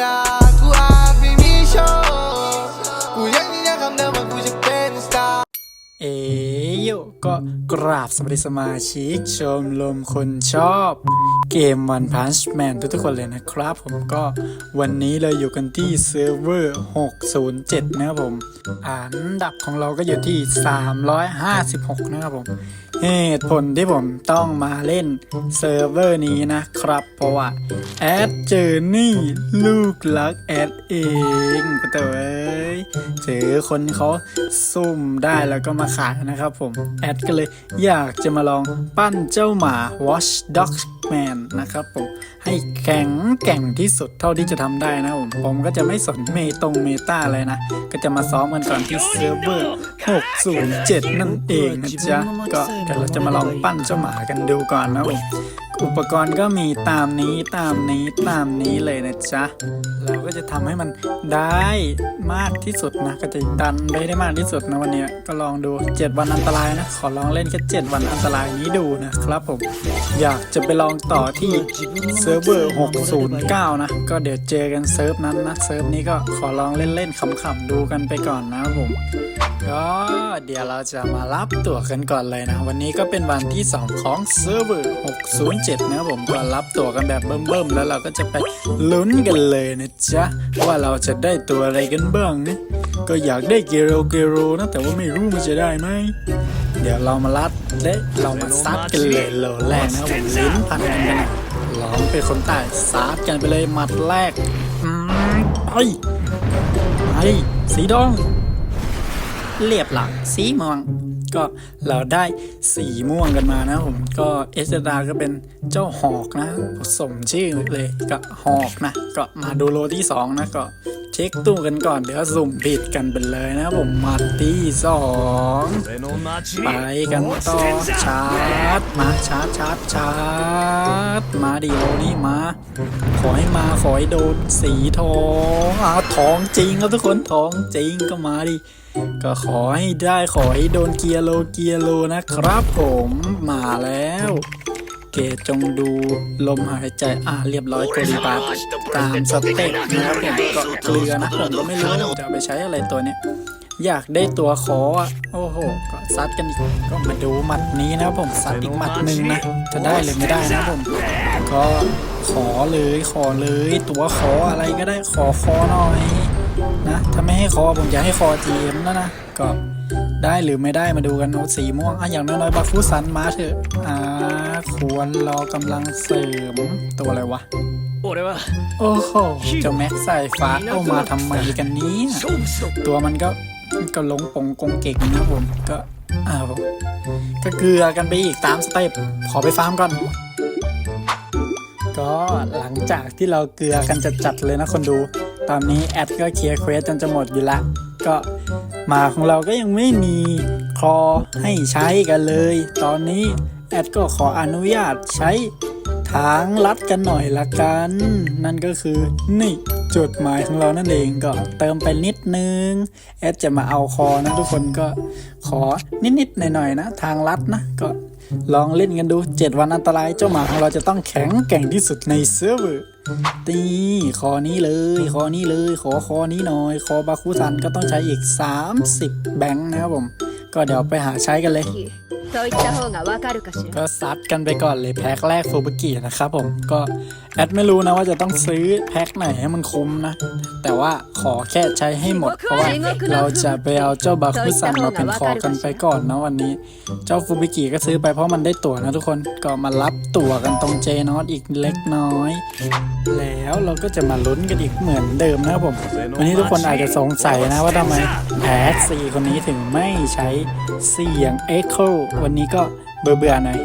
ด ก็กราบสวัสดีสมาชิก ชมรมคนชอบเกม One Punch Man ทุกๆคนเลยนะครับ ผมก็วันนี้เราอยู่กันที่เซิร์ฟเวอร์ 607 นะครับผม อันดับของเราก็อยู่ที่ 356 นะครับผม เหตุผลที่ผมต้องมาเล่นเซิร์ฟเวอร์นี้นะครับ เพราะว่าแอดเจอร์นี่ลูกรักแอดเองก็เตย เจอคนเขาซุ่มได้แล้วก็มาขายนะครับผม แอดก็เลยอยากจะมาลองปั้นเจ้าหมา Watch Dog Man นะครับผม ให้แข็งแกร่งที่สุดเท่าที่จะทำได้นะผม ผมก็จะไม่สนเมตรงเมตาอะไรนะ ก็จะมาซ้อมกันก่อนที่เซิร์ฟเวอร์ 607 นั่นเองนะจ๊ะ ก็เดี๋ยวเราจะมาลองปั้นเจ้าหมากันดูก่อนนะผม อุปกรณ์ก็มีตามนี้ตามนี้ตามนี้เลยนะจ๊ะ เราก็จะทำให้มันได้มากที่สุดนะ ก็จะดันไปได้มากที่สุดนะวันนี้ก็ลองดู 7 วันอันตรายนะ ขอลองเล่นแค่7วันอันตรายนี้ดูนะครับผม อยากจะไปลองต่อที่เซิร์ฟเวอร์ 609 นะ ก็เดี๋ยวเจอกันเซิร์ฟนั้นนะ เซิร์ฟนี้ก็ขอลองเล่นๆขำๆดูกันไปก่อนนะครับผมก็เดี๋ยวเราจะมารับตั๋วกันก่อนเลยนะ วันนี้ก็เป็นวันที่ 2 ของเซิร์ฟเวอร์ 607นะครับผมก็รับตัวกันแบบเบิ่มๆแล้วเราก็จะไปลุ้นกันเลยนะจ๊ะว่าเราจะได้ตัวอะไรกันบ้างนะก็อยากได้เกโรเกโรนะแต่ว่าไม่รู้มันจะได้ไหมเดี๋ยวเรามาลัดและเรามาซัดกันเลยโลแรกนะครับผมลิ้นพันกันกันนะลองเป็นคนใต้ซัดกันไปเลยหมัดแรกอืมไปไปสีดองเรียบหลังสีม่วง ก็เราได้สีม่วงกันมานะผมก็เอสดาก็เป็นเจ้าหอกนะสมชื่อเลยก็หอกนะ ก็มาดูโลที่สองนะก็เช็คตู้กันก่อนเดี๋ยวสุ่มผิดกันไปเลยนะผมมาที่สองไปกันต่อชาร์จมาชาร์จชาร์จชาร์จมาดีโลนี้มา ขอให้มาขอให้โดนสีทองอะทองจริงครับทุกคนทองจริงก็มาดิ ก็ขอให้ได้ขอให้โดนเกียร์โลเกียร์โลนะครับผมมาแล้ว เกตจงดูลมหายใจอ่าเรียบร้อยกดบัตตามสเต็ปนะครับผมก็เกลือนะผมก็ไม่รู้ว่าจะไปใช้อะไรตัวเนี้ยอยากได้ตัวขออะโอ้โห ก็ซัดกันอีก ก็มาดูหมัดนี้นะผมซัดอีกหมัดหนึ่งนะ จะได้หรือไม่ได้นะผม ก็ขอเลยขอเลย ตัวขออะไรก็ได้ขอคอหน่อย นะถ้าไม่ให้คอผมจะให้คอทีมแล้วนะก็ได้หรือไม่ได้มาดูกันโน้ตสีม่วงอะอย่างน้อยๆบัาฟูสันมาเถอะอ่าควรรอกำลังเสริมตัวอะไรวะโอ้โหเจ้าแม็กใส่ฟ้าเอ้ามาทำไมกันนี้ตัวมันก็ก็ลงปงกงเก่งนะผมก็อ้าวก็เกลือกันไปอีกตามสเต็ปขอไปฟาร์มก่อนก็หลังจากที่เราเกลือกันจัดๆเลยนะคนดู ตอนนี้แอดก็เคลียร์เควสจนจะหมดอยู่ละ ก็มาของเราก็ยังไม่มีคอให้ใช้กันเลย ตอนนี้แอดก็ขออนุญาตใช้ทางลัดกันหน่อยละกัน นั่นก็คือนี่จุดหมายของเรานั่นเองก็เติมไปนิดนึง แอดจะมาเอาคอนะทุกคนก็ขอนิดๆหน่อยๆนะ ทางลัดนะก็ ลองเล่นกันดู 7 วันอันตรายเจ้าหมาของเราจะต้องแข็งแกร่งที่สุดในเซิร์ฟเวอร์ตีคอนี้เลยคอนี้เลย ขอคอนี้หน่อย คอบาคุซันก็ต้องใช้อีก 30 แบงค์นะครับผม ก็เดี๋ยวไปหาใช้กันเลย といった方がわかるかしら ก็ซัดกันไปก่อนเลยแพ็คแรกฟูบุกินะครับผมก็แอดไม่รู้นะว่าจะต้องซื้อแพ็คไหนให้มันคุ้มนะ แต่ว่าขอแค่ใช้ให้หมด เพราะว่าเราจะไปเอาเจ้าบาคุซันมาเป็นคอกันไปก่อนนะวันนี้ เจ้าฟูบิกิก็ซื้อไปเพราะมันได้ตั๋วนะทุกคนก็มารับตั๋วกันตรงเจนอตอีกเล็กน้อย แล้วเราก็จะมาลุ้นกันอีกเหมือนเดิมนะครับผม วันนี้ทุกคนอาจจะสงสัยนะว่าทำไมแอดซีคนนี้ถึงไม่ใช้เสียง Echo วันนี้ก็เบื่อๆหน่อย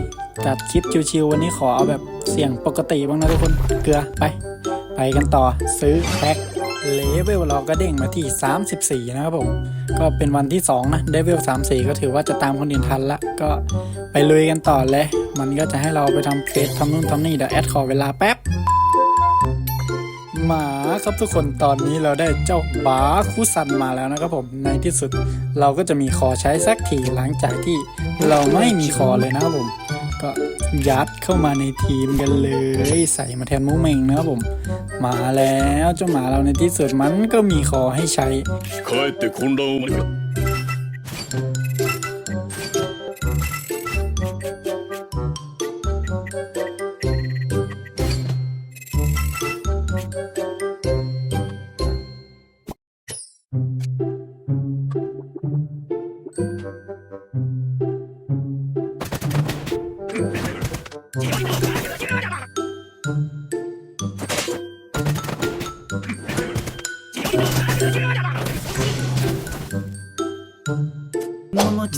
จัดคลิปชิวๆวันนี้ขอเอาแบบเสียงปกติบ้างนะทุกคนเกลือไป ไปกันต่อซื้อแพ็คเลเวลเราก็เด้งมาที่ 34 นะครับผม ก็เป็นวันที่ 2 นะเลเวล34 ก็ถือว่าจะตามคนอื่นทันละ ก็ไปลุยกันต่อเลย มันก็จะให้เราไปทำเฟสทำนู่นทำนี่เดี๋ยวแอดขอเวลาแป๊บ หมาครับทุกคนตอนนี้เราได้เจ้าบาคุซันมาแล้วนะครับผมในที่สุดเราก็จะมีคอใช้สักทีหลังจากที่เราไม่มีคอเลยนะครับผม ก็ยัดเข้ามาในทีมกันเลย ใส่มาแทนมูเมงนะครับผมมาแล้วเจ้าหมาเราในที่สุดมันก็มีคอให้ใช้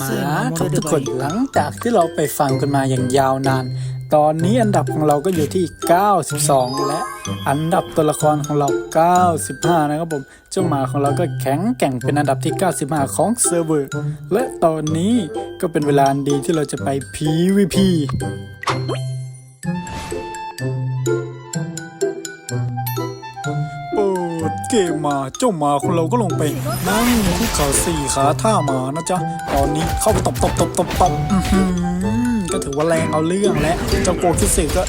มาแล้ทุกคนหลังจากที่เราไปฟังกันมาอย่างยาวนาน ตอนนี้อันดับของเราก็อยู่ที่ 92 และอันดับตัวละครของเรา 95 นะครับผม เจ้าหมาของเราก็แข็งแกร่งเป็นอันดับที่ 95 ของเซิร์ฟเวอร์ และตอนนี้ก็เป็นเวลาดีที่เราจะไป PVP เกมมาเจ้าหมาของเราก็ลงไปนั่งคุกเข่าสี่ขาท่าหมานะจ๊ะ ตอนนี้เข้าไปตบตบตบตบตบอื้อหือ ก็ถือว่าแรงเอาเรื่องและเจ้าโกคิสึก็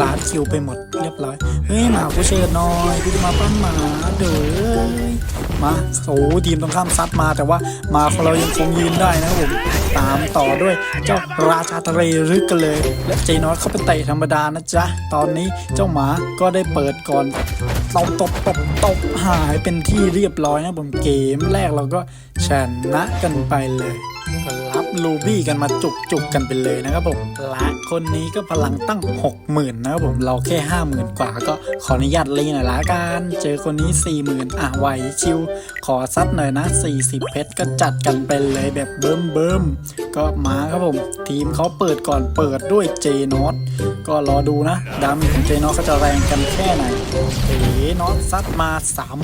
ลาดคิวไปหมดเรียบร้อย เฮ้ยหมากูเชิญน่อยกูจะมาปั้นหมาเด้อมาโอ้ทีมตรงข้ามซัดมาแต่ว่ามาของเรายังคงยืนได้นะผมตามต่อด้วยเจ้าราชาทะเลรึกกันเลย และเจนอตเข้าไปเตะธรรมดานะจ๊ะ ตอนนี้เจ้าหมาก็ได้เปิดก่อนตบตบตบตบหายเป็นที่เรียบร้อยนะผมเกมแรกเราก็ชนะกันไปเลย ลูบี้กันมาจุกจุกกันไปเลยนะครับผมละคนนี้ก็พลังตั้ง 60,000นะครับผมเราแค่50,000กว่าก็ขออนุญาตเลยหน่อยละกันเจอคนนี้ 40,000อะไหวชิว ขอซัดหน่อยนะ 40 เพชรก็จัดกันไปเลยแบบเบิ่มเบิ่ม ก็มาครับผม ทีมเขาเปิดก่อนเปิดด้วยเจนอตก็รอดูนะดามจของเจนอตเขาจะแรงกันแค่ไหนเอ๋นอตซัดมา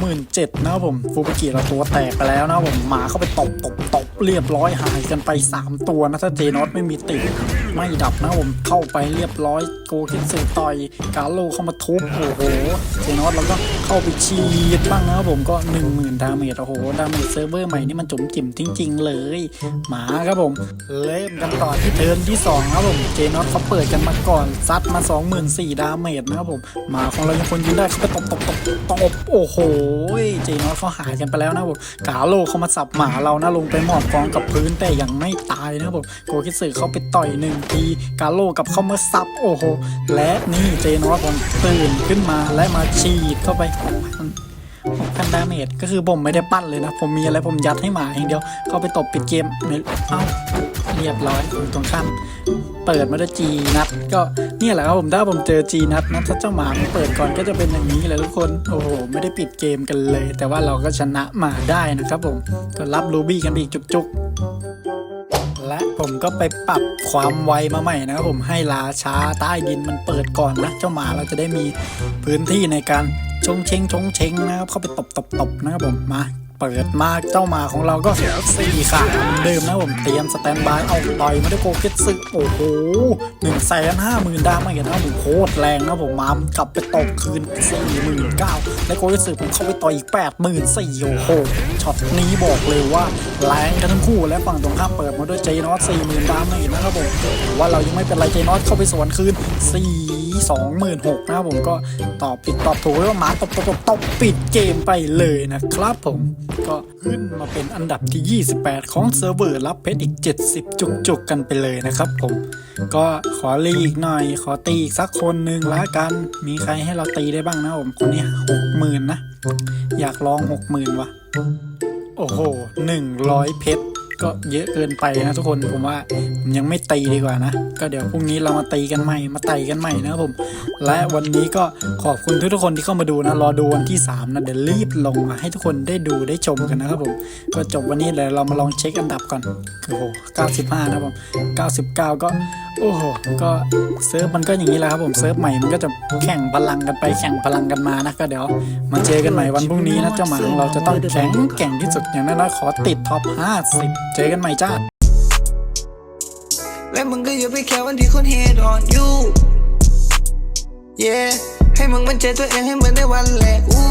37,000นะครับผมฟูบิกิเราตัวแตกไปแล้วนะครับผมหมาเข้าไปตบตบตบเรียบร้อยหายกันไป 3 ตัวนะถ้าเจนอตไม่มีติดไม่ดับนะผมเข้าไปเรียบร้อยโกคิดสึต่อยกาโลเข้ามาทุบโอ้โหเจนอตเราก็ เข้าไปฉีดบ้างนะครับผมก็ 10,000 ดาเมจโอ้โห ดาเมจเซิร์ฟเวอร์ใหม่นี่มันจุ๋มจิ๋มจริง ๆ เลย หมาครับผม เริ่มกันต่อที่เทิร์นที่สองครับผมเจนอตเขาเปิดกันมาก่อน ซัดมา 24,000 ดาเมจนะครับผม หมาของเรายังคนยืนได้เขาไปตบตบตบตบโอ้โห เจนอตเขาหายกันไปแล้วนะครับผมกาโลเขามาสับหมาเรานะลงไปหมอบกองกับพื้นแต่ยังไม่ตายนะครับผมโกคิสึเขาไปต่อยหนึ่งทีกาโลกับเขามาสับโอ้โหและนี่เจนอตผมตื่นขึ้นมาและมาฉีดเข้าไปพันดาเมจก็คือผมไม่ได้ปั้นเลยนะ ผมมีอะไรผมยัดให้หมาอย่างเดียว เข้าไปตบปิดเกมเอ้าเรียบร้อยตรงข้ามเปิดมาด้วยจีนัดก็เนี่ยแหละครับผมถ้าผมเจอจีนัดนะถ้าเจ้าหมามันเปิดก่อนก็จะเป็นอย่างนี้แหละทุกคนโอ้โหไม่ได้ปิดเกมกันเลย แต่ว่าเราก็ชนะมาได้นะครับผมก็รับรูบี้กันอีกจุกๆ และผมก็ไปปรับความไวมาใหม่นะครับผมให้ราช้าใต้ดินมันเปิดก่อนนะเจ้าหมาเราจะได้มีพื้นที่ในการ ชงเชงชงเชงนะครับเข้าไปตบตบตบนะครับผมมา เปิดมากเจ้าหมาของเราก็เสี่ขาเหมือนเดิมนะผมเตรียมสแตนบายเอาต่อยมาด้วยโกเกตซึโอ้โหหนึ่งแสนห้าหมื่นดาไม่เห็นนะครับผมโคตรแรงนะผมมามกลับไปตบคืนสี่หมื่นเก้าและโกเกตซึผมเข้าไปต่อยอีกแปดหมื่นสี่โอ้โหช็อตนี้บอกเลยว่าแรงกันทั้งคู่และฝั่งตรงข้ามเปิดมาด้วยเจนอสสี่หมื่นดาไม่เห็นนะครับผมว่าเรายังไม่เป็นไรเจนอสเข้าไปสวนคืนสี่สองหมื่นหกนะครับผมก็ตอบผิดตอบถูกว่าหมาตบตบตบตบปิดเกมไปเลยนะครับผมก็ขึ้นมาเป็นอันดับที่ 28 ของเซิร์ฟเวอร์รับเพชรอีก 70 จุกๆกันไปเลยนะครับผม ก็ขอรีอีกหน่อย ขอตีอีกสักคนหนึ่งละกัน มีใครให้เราตีได้บ้างนะผม คนนี้หกหมื่นนะ อยากลองหกหมื่นวะโอ้โหหนึ่งร้อยเพชร ก็เยอะเกินไปนะทุกคนผมว่าผมยังไม่ตีดีกว่านะ ก็เดี๋ยวพรุ่งนี้เรามาตีกันใหม่มาไต่กันใหม่นะครับผม และวันนี้ก็ขอบคุณทุกๆคนที่เข้ามาดูนะ รอดูวันที่ 3 นะเดี๋ยวรีบลงมาให้ทุกคนได้ดูได้ชมกันนะครับผม ก็จบวันนี้เลยเรามาลองเช็คอันดับก่อนโอ้โห95 นะครับผม 99 ก็โอ้โห ก็เซิร์ฟมันก็อย่างนี้แหละครับผมเซิร์ฟใหม่มันก็จะแข่งพลังกันไปแข่งพลังกันมานะก็เดี๋ยวมาเจอกันใหม่วันพรุ่งนี้นะเจ้าหมาของเราจะต้องแข็งแกร่งที่สุดอย่างนั้นนะขอติดท็อป 50 เจอกันใหม่จ้า และมึงก็อย่าไปแค่วันที่คน hate on you yeah ให้มึงมันเจอตัวเองให้เหมือนในวันแรกอู้